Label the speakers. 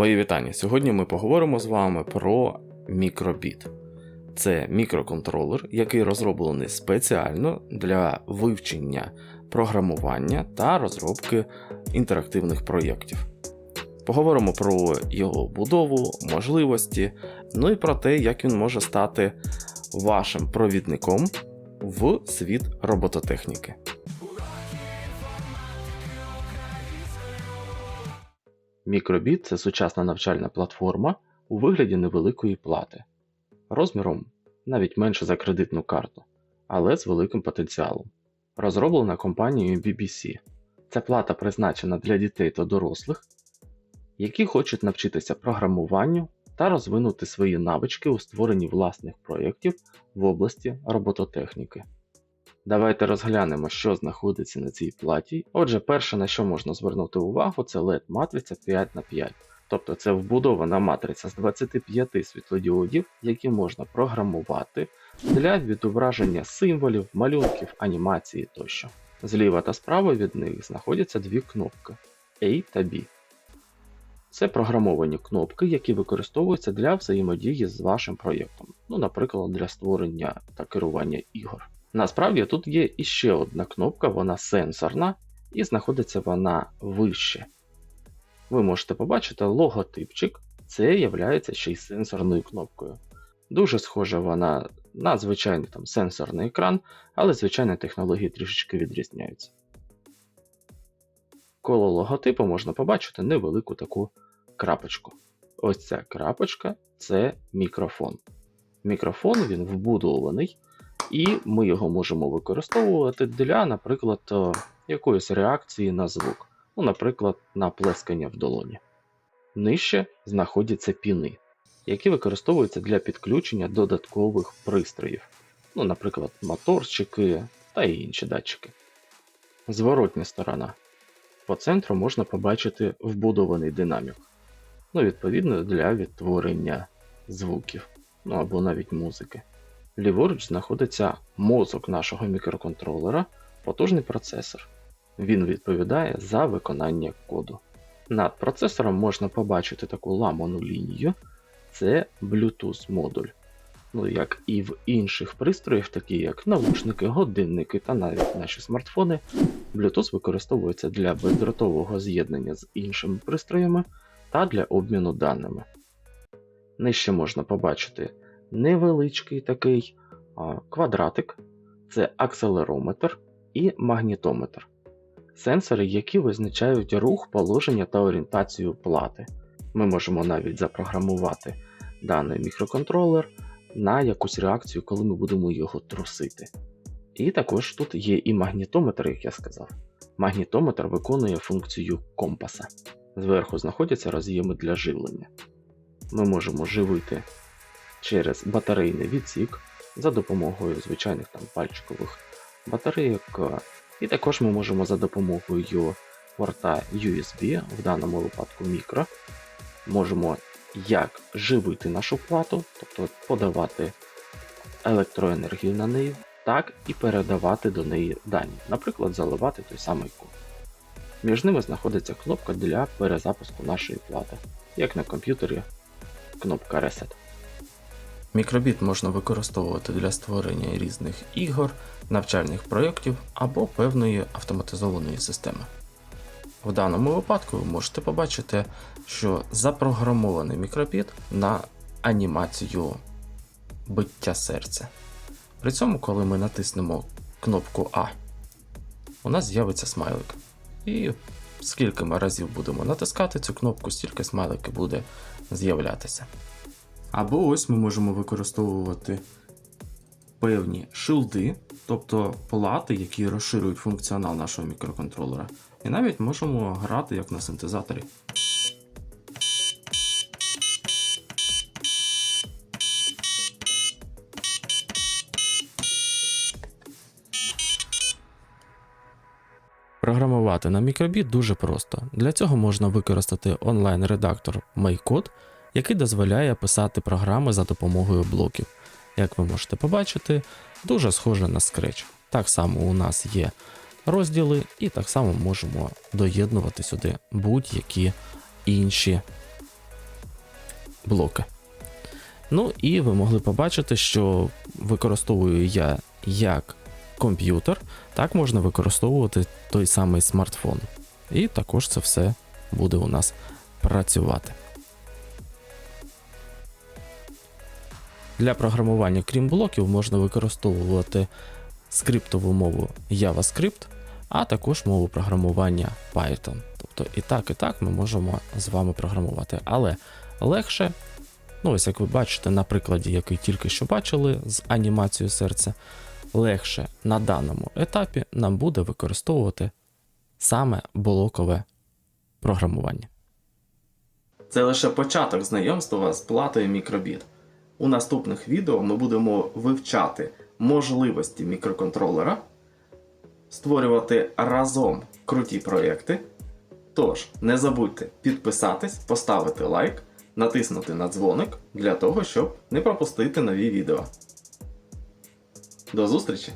Speaker 1: Мої вітання. Сьогодні ми поговоримо з вами про мікробіт. Це мікроконтролер, який розроблений спеціально для вивчення програмування та розробки інтерактивних проєктів. Поговоримо про його будову, можливості, ну і про те, як він може стати вашим провідником в світ робототехніки. Мікробіт це сучасна навчальна платформа у вигляді невеликої плати, розміром навіть менше за кредитну карту, але з великим потенціалом. Розроблена компанією BBC. Ця плата призначена для дітей та дорослих, які хочуть навчитися програмуванню та розвинути свої навички у створенні власних проєктів в області робототехніки. Давайте розглянемо, що знаходиться на цій платі. Отже, перше, на що можна звернути увагу, це LED-матриця 5х5. Тобто це вбудована матриця з 25 світлодіодів, які можна програмувати для відображення символів, малюнків, анімації тощо. Зліва та справа від них знаходяться дві кнопки A та B. Це програмовані кнопки, які використовуються для взаємодії з вашим проєктом, ну, наприклад, для створення та керування ігор. Насправді тут є іще одна кнопка, вона сенсорна, і знаходиться вона вище. Ви можете побачити логотипчик, це є ще й сенсорною кнопкою. Дуже схожа вона на звичайний там, сенсорний екран, але звичайно технології трішечки відрізняються. Коло логотипу можна побачити невелику таку крапочку. Ось ця крапочка це мікрофон. Мікрофон він вбудований і ми його можемо використовувати для, наприклад, е, якоїсь реакції на звук, ну, наприклад, на плескання в долоні. Нижче знаходяться піни, які використовуються для підключення додаткових пристроїв, ну, наприклад, моторчики та інші датчики. Зворотня сторона. По центру можна побачити вбудований динамік, ну, відповідно для відтворення звуків, ну або навіть музики. Ліворуч знаходиться мозок нашого мікроконтролера, потужний процесор. Він відповідає за виконання коду. Над процесором можна побачити таку ламану лінію, це Bluetooth модуль. Ну, як і в інших пристроях, такі як навушники, годинники та навіть наші смартфони, Bluetooth використовується для бездротового з'єднання з іншими пристроями та для обміну даними. Нижче можна побачити невеличкий такий квадратик, це акселерометр і магнітометр. Сенсори, які визначають рух, положення та орієнтацію плати. Ми можемо навіть запрограмувати даний мікроконтролер на якусь реакцію, коли ми будемо його трусити. І також тут є і магнітометр, як я сказав. Магнітометр виконує функцію компаса. Зверху знаходяться роз'єми для живлення. Ми можемо живити через батарейний відсік за допомогою звичайних там пальчикових батарейок. І також ми можемо за допомогою порта USB, в даному випадку мікро, можемо як живити нашу плату, тобто подавати електроенергію на неї, так і передавати до неї дані, наприклад, заливати той самий код. Між ними знаходиться кнопка для перезапуску нашої плати, як на комп'ютері кнопка Reset. Мікробіт можна використовувати для створення різних ігор, навчальних проєктів або певної автоматизованої системи. В даному випадку ви можете побачити, що запрограмований мікробіт на анімацію биття серця. При цьому, коли ми натиснемо кнопку А, у нас з'явиться смайлик. І скільки ми разів будемо натискати цю кнопку, стільки смайлики буде з'являтися. Або ось ми можемо використовувати певні шилди, тобто плати, які розширюють функціонал нашого мікроконтролера. І навіть можемо грати як на синтезаторі. Програмувати на мікробіт дуже просто. Для цього можна використати онлайн-редактор MakeCode, який дозволяє писати програми за допомогою блоків. Як ви можете побачити, дуже схоже на Scratch. Так само у нас є розділи, і так само можемо доєднувати сюди будь-які інші блоки. Ну і ви могли побачити, що використовую я як комп'ютер, так можна використовувати той самий смартфон. І також це все буде у нас працювати. Для програмування, крім блоків, можна використовувати скриптову мову JavaScript, а також мову програмування Python. Тобто і так, і так ми можемо з вами програмувати. Але легше, ну ось як ви бачите, на прикладі, який тільки що бачили з анімацією серця, легше на даному етапі нам буде використовувати саме блокове програмування. Це лише початок знайомства з платою мікробіт. У наступних відео ми будемо вивчати можливості мікроконтролера, створювати разом круті проєкти. Тож, не забудьте підписатись, поставити лайк, натиснути на дзвоник для того, щоб не пропустити нові відео. До зустрічі!